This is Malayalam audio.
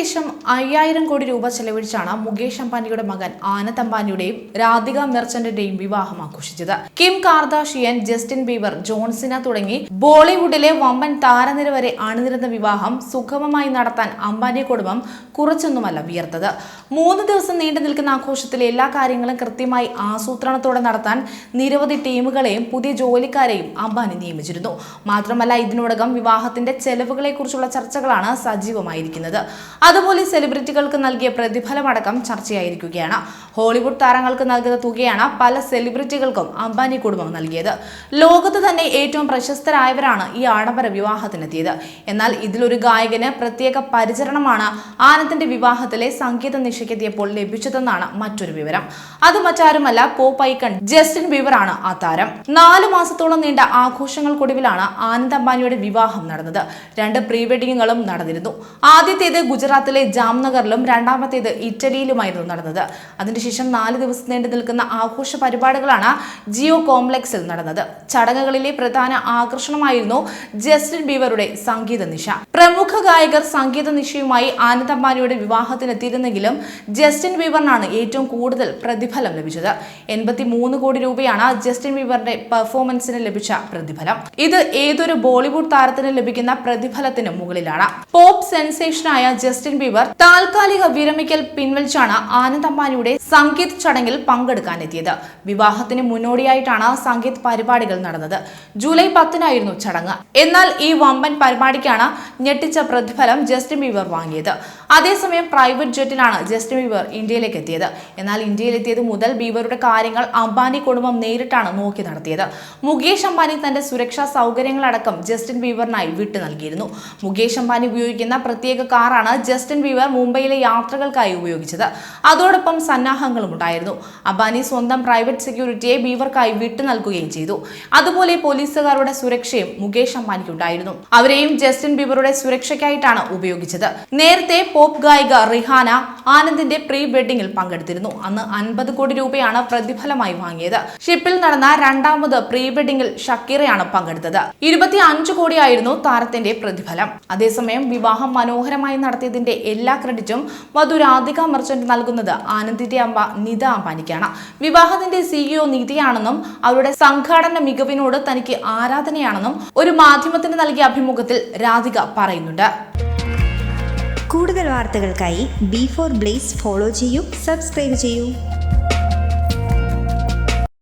ഏകദേശം അയ്യായിരം കോടി രൂപ ചെലവഴിച്ചാണ് മുകേഷ് അംബാനിയുടെ മകൻ ആനന്ദ് അംബാനിയുടെയും രാധിക മെർച്ചന്റിന്റെയും വിവാഹം ആഘോഷിച്ചത്. കിം കാർദാഷിയൻ ജസ്റ്റിൻ ബീവർ ജോൺസിന തുടങ്ങി ബോളിവുഡിലെ വമ്പൻ താരനിര വരെ അണിനിരുന്ന വിവാഹം സുഗമമായി നടത്താൻ അംബാനി കുടുംബം കുറച്ചൊന്നുമല്ല വിയർത്തത്. മൂന്ന് ദിവസം നീണ്ടു നിൽക്കുന്ന ആഘോഷത്തിലെ എല്ലാ കാര്യങ്ങളും കൃത്യമായി ആസൂത്രണത്തോടെ നടത്താൻ നിരവധി ടീമുകളെയും പുതിയ ജോലിക്കാരെയും അംബാനി നിയമിച്ചിരുന്നു. മാത്രമല്ല ഇതിനോടകം വിവാഹത്തിന്റെ ചെലവുകളെ കുറിച്ചുള്ള ചർച്ചകളാണ് സജീവമായിരിക്കുന്നത്. അതുപോലെ സെലിബ്രിറ്റികൾക്ക് നൽകിയ പ്രതിഫലമടക്കം ചർച്ചയായിരിക്കുകയാണ്. ഹോളിവുഡ് താരങ്ങൾക്ക് നൽകുന്ന തുകയാണ് പല സെലിബ്രിറ്റികൾക്കും അംബാനി കുടുംബം നൽകിയത്. ലോകത്ത് തന്നെ ഏറ്റവും പ്രശസ്തരായവരാണ് ഈ ആഡംബര വിവാഹത്തിനെത്തിയത്. എന്നാൽ ഇതിലൊരു ഗായകന് പ്രത്യേക പരിചരണമാണ് ആനന്ദിന്റെ വിവാഹത്തിലെ സംഗീത നിശയ്ക്കെത്തിയപ്പോൾ ലഭിച്ചതെന്നാണ് മറ്റൊരു വിവരം. അത് മറ്റാരുമല്ല പോപ്പ് ഐക്കൺ ജസ്റ്റിൻ ബീവറാണ് ആ താരം. നാലു മാസത്തോളം നീണ്ട ആഘോഷങ്ങൾക്കൊടുവിലാണ് ആനന്ദ് അംബാനിയുടെ വിവാഹം നടന്നത്. രണ്ട് പ്രീ വെഡിങ്ങുകളും നടന്നിരുന്നു. ആദ്യത്തേത് ഗുജറാത്തിലെ ജാംനഗറിലും രണ്ടാമത്തേത് ഇറ്റലിയിലുമായിരുന്നു നടന്നത്. അതിനുശേഷം നാല് ദിവസം നീണ്ടു നിൽക്കുന്ന ആഘോഷ പരിപാടികളാണ് ജിയോ കോംപ്ലക്സിൽ നടന്നത്. ചടങ്ങുകളിലെ പ്രധാന ആകർഷണമായിരുന്നു ജസ്റ്റിൻ ബീവറുടെ സംഗീത നിശ. പ്രമുഖ ഗായകർ സംഗീത നിശയുമായി ആനന്ദ് വിവാഹത്തിനെത്തിയിരുന്നെങ്കിലും ജസ്റ്റിൻ ബീവറിനാണ് ഏറ്റവും കൂടുതൽ പ്രതിഫലം ലഭിച്ചത്. എൺപത്തി മൂന്ന് കോടി രൂപയാണ് ജസ്റ്റിൻ ബീവറിന്റെ പെർഫോമൻസിന് ലഭിച്ച പ്രതിഫലം. ഇത് ഏതൊരു ബോളിവുഡ് താരത്തിന് ലഭിക്കുന്ന പ്രതിഫലത്തിന് മുകളിലാണ്. പോപ്പ് സെൻസേഷനായ ജസ്റ്റിൻ ബീവർ താൽക്കാലിക വിരമിക്കൽ പിൻവലിച്ചാണ് ആനന്ദ് അംബാനിയുടെ സംഗീത് ചടങ്ങിൽ പങ്കെടുക്കാനെത്തിയത്. വിവാഹത്തിന് മുന്നോടിയായിട്ടാണ് സംഗീത് പരിപാടികൾ നടന്നത്. ജൂലൈ പത്തിനായിരുന്നു ചടങ്ങ്. എന്നാൽ ഈ വമ്പൻ പരിപാടിക്കാണ് ഞെട്ടിച്ച പ്രതിഫലം ജസ്റ്റിൻ ബീബർ വാങ്ങിയത്. അതേസമയം പ്രൈവറ്റ് ജെറ്റിലാണ് ജസ്റ്റിൻ ബീബർ ഇന്ത്യയിലേക്ക് എത്തിയത് എന്നാൽ ഇന്ത്യയിലെത്തിയത് മുതൽ ബീബറുടെ കാര്യങ്ങൾ അംബാനി കുടുംബം നേരിട്ടാണ് നോക്കി നടത്തിയത്. മുകേഷ് അംബാനി തന്റെ സുരക്ഷാ സൗകര്യങ്ങളടക്കം ജസ്റ്റിൻ ബീബറിനായി വിട്ടു നൽകിയിരുന്നു. മുകേഷ് അംബാനി ഉപയോഗിക്കുന്ന പ്രത്യേക കാറാണ് ജസ്റ്റിൻ ബീവർ മുംബൈയിലെ യാത്രകൾക്കായി ഉപയോഗിച്ചത്. അതോടൊപ്പം സന്നാഹങ്ങളും ഉണ്ടായിരുന്നു. അബാനി സ്വന്തം പ്രൈവറ്റ് സെക്യൂരിറ്റിയെ ബീവർക്കായി വിട്ടു നൽകുകയും ചെയ്തു. അതുപോലെ പോലീസുകാരുടെ സുരക്ഷയും മുകേഷ് അംബാനിക്ക് ഉണ്ടായിരുന്നു. അവരെയും ജസ്റ്റിൻ ബീവറുടെ സുരക്ഷയ്ക്കായിട്ടാണ് ഉപയോഗിച്ചത്. നേരത്തെ പോപ്പ് ഗായിക റിഹാന ആനന്ദിന്റെ പ്രീ വെഡിങ്ങിൽ പങ്കെടുത്തിരുന്നു. അന്ന് അൻപത് കോടി രൂപയാണ് പ്രതിഫലമായി വാങ്ങിയത്. ഷിപ്പിൽ നടന്ന രണ്ടാമത് പ്രീ വെഡിങ്ങിൽ ഷക്കീറയാണ് പങ്കെടുത്തത്. ഇരുപത്തി അഞ്ച് കോടിയായിരുന്നു താരത്തിന്റെ പ്രതിഫലം. അതേസമയം വിവാഹം മനോഹരമായി നടത്തിയതിന്റെ എല്ലാ ക്രെഡിറ്റും വധു രാധിക മെർച്ചന്റ് നൽകുന്നത് ആനന്ദിന്റെ അമ്മ നിത അംബാനിക്കാണ്. വിവാഹത്തിന്റെ സിഇഒ നിധിയാണെന്നും അവരുടെ സംഘാടന മികവിനോട് തനിക്ക് ആരാധനയാണെന്നും ഒരു മാധ്യമത്തിന് നൽകിയ അഭിമുഖത്തിൽ രാധിക പറയുന്നുണ്ട്. കൂടുതൽ വാർത്തകൾക്കായി ബി ഫോർ ബ്ലേസ് ഫോളോ ചെയ്യൂ സബ്സ്ക്രൈബ് ചെയ്യൂ.